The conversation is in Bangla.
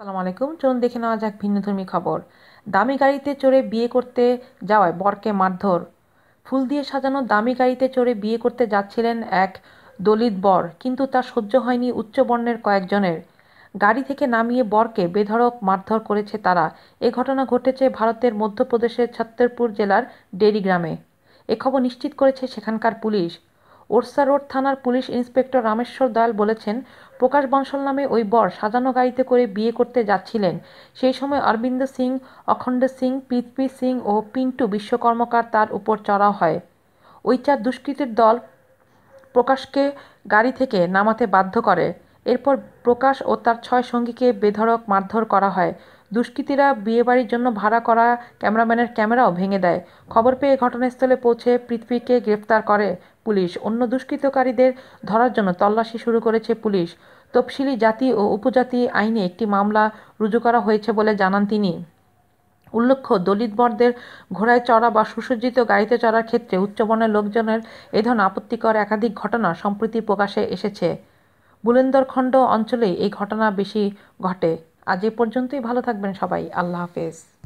আসসালামু আলাইকুম। চলুন দেখে নেওয়া যাক ভিন্নধর্মী খবর। দামি গাড়িতে চড়ে বিয়ে করতে যাওয়ায় বরকে মারধর। ফুল দিয়ে সাজানো দামি গাড়িতে চড়ে বিয়ে করতে যাচ্ছিলেন এক দলিত বর, কিন্তু তা সহ্য হয়নি উচ্চবর্ণের কয়েকজনের। গাড়ি থেকে নামিয়ে বরকে বেধড়ক মারধর করেছে তারা। এ ঘটনা ঘটেছে ভারতের মধ্যপ্রদেশের ছত্তরপুর জেলার ডেরি গ্রামে। এ খবর নিশ্চিত করেছে সেখানকার পুলিশ। ওরসা রোড থানার পুলিশ ইন্সপেক্টর রামেশ্বর দয়াল বলেছেন, প্রকাশ বংশল নামে ওই বর সাজানো গাড়িতে করে বিয়ে করতে যাচ্ছিলেন। সেই সময় অরবিন্দ সিং, অখণ্ড সিং পৃথ্বী সিং ও পিন্টু বিশ্বকর্মকার তার উপর চড়াও হয়। ওই চার দুষ্কৃতীর দল প্রকাশকে গাড়ি থেকে নামাতে বাধ্য করে। এরপর প্রকাশ ও তার ছয় সঙ্গীকে বেধড়ক মারধর করা হয়। দুষ্কৃতীরা বিয়েবাড়ির জন্য ভাড়া করা ক্যামেরাম্যানের ক্যামেরাও ভেঙে দেয়। খবর পেয়ে ঘটনাস্থলে পৌঁছে পৃথ্বীকে গ্রেফতার করে পুলিশ। অন্য দুষ্কৃতকারীদের ধরার জন্য তল্লাশি শুরু করেছে পুলিশ। তফসিলি জাতি ও উপজাতি আইনে একটি মামলা রুজু করা হয়েছে বলে জানান তিনি। উল্লেখ্য, দলিত বরদের ঘোড়ায় চড়া বা সুসজ্জিত গাড়িতে চড়ার ক্ষেত্রে উচ্চবর্ণের লোকজনের এ ধরনের আপত্তিকর একাধিক ঘটনা সম্প্রতি প্রকাশে এসেছে। বুলেন্দরখণ্ড অঞ্চলেই এই ঘটনা বেশি ঘটে। আজ এ পর্যন্তই। ভালো থাকবেন সবাই। আল্লাহ হাফেজ।